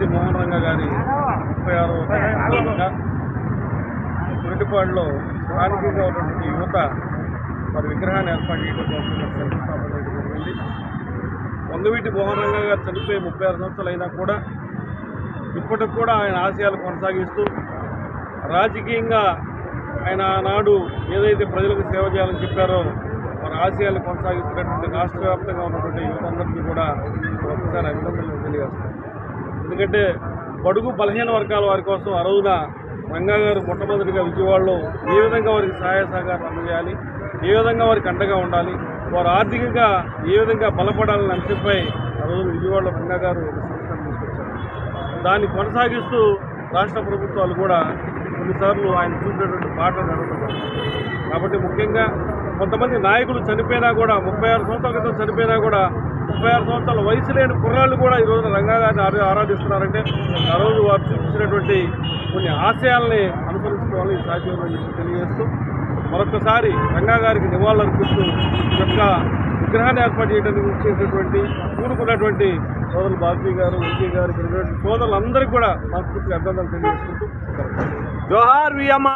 వంగవీటి మోహన్ రంగ గారి ముప్పై సందర్భంగా గురిటిపాడులో స్థానికంగా ఉన్నటువంటి యువత మరి విగ్రహాన్ని ఏర్పాటు చేయడం కోసం శంకుస్థాపన జరిగింది. వంగవీటి మోహన్ రంగ గారు చనిపోయి ముప్పై ఆరు సంవత్సరాలు అయినా కూడా ఇప్పటికి కూడా ఆయన ఆశయాలు కొనసాగిస్తూ రాజకీయంగా ఆయన ఆనాడు ఏదైతే ప్రజలకు సేవ చేయాలని చెప్పారో మన ఆశయాలు కొనసాగిస్తున్నటువంటి రాష్ట్ర వ్యాప్తంగా ఉన్నటువంటి యువతందరికీ కూడా ఒకసారి అభినందనలు తెలియజేస్తాం ఎందుకంటే బడుగు బలహీన వర్గాల వారి కోసం ఆ రోజున రంగా గారు మొట్టమొదటిగా విజయవాడలో ఏ విధంగా వారికి సహాయ సహకారం అందజేయాలి ఏ విధంగా వారికి అండగా ఉండాలి వారు ఆర్థికంగా ఏ విధంగా బలపడాలనే అంశంపై ఆ రోజు విజయవాడలో రంగా గారు ఒక సంస్థను తీసుకొచ్చారు. దాన్ని కొనసాగిస్తూ రాష్ట్ర ప్రభుత్వాలు కూడా కొన్నిసార్లు ఆయన చూపినటువంటి పాటలు నడుపుతున్నారు కాబట్టి ముఖ్యంగా కొంతమంది నాయకులు చనిపోయినా కూడా ముప్పై ఆరు సంవత్సరాల క్రితం చనిపోయినా కూడా ముప్పై ఆరు సంవత్సరాల వయసు లేని కుర్రాళ్ళు కూడా ఈ రోజున రంగాగారిని ఆరా ఆరాధిస్తున్నారంటే ఆ రోజు వారు చూపించినటువంటి కొన్ని ఆశయాల్ని అనుసరించుకోవాలని వల్ల సాధ్యమని చెప్పి తెలియజేస్తూ మరొకసారి రంగాగారికి నివాళులర్పిస్తూ యొక్క విగ్రహాన్ని ఏర్పాటు చేయడానికి చేసినటువంటి కూడుకున్నటువంటి సోదరులు బాబీ గారు వెంకయ్య గారు సోదరులందరికీ కూడా మనస్ఫూర్తిగా అభినందనలు తెలియజేసుకుంటూ జోహార్ వియమ్మ